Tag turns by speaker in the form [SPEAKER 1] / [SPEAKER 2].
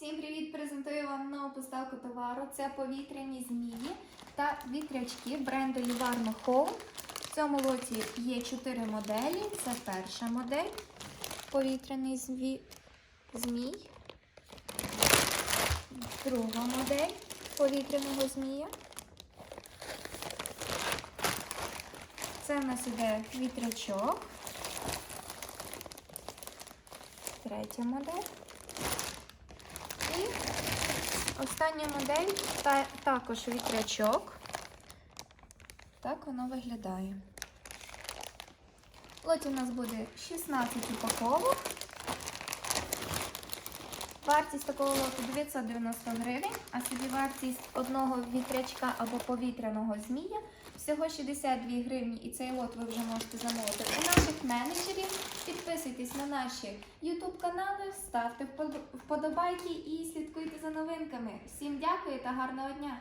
[SPEAKER 1] Всім привіт! Презентую вам нову поставку товару. Це повітряні змії та вітрячки бренду Livarno Home. В цьому лоті є 4 моделі. Це перша модель повітряний змій. Друга модель повітряного змія. Це в нас іде вітрячок. Третя модель. Остання модель та, також вітрячок. Так воно виглядає. Лоті у нас буде 16 упаковок. Вартість такого лоту 990 гривень, а собі вартість одного вітрячка або повітряного змія всього 62 гривні. І цей лот ви вже можете замовити у наших менеджерів. Підписуйтесь на наші YouTube канали, ставте вподобайки і слідкуйте новинками. Всім дякую та гарного дня!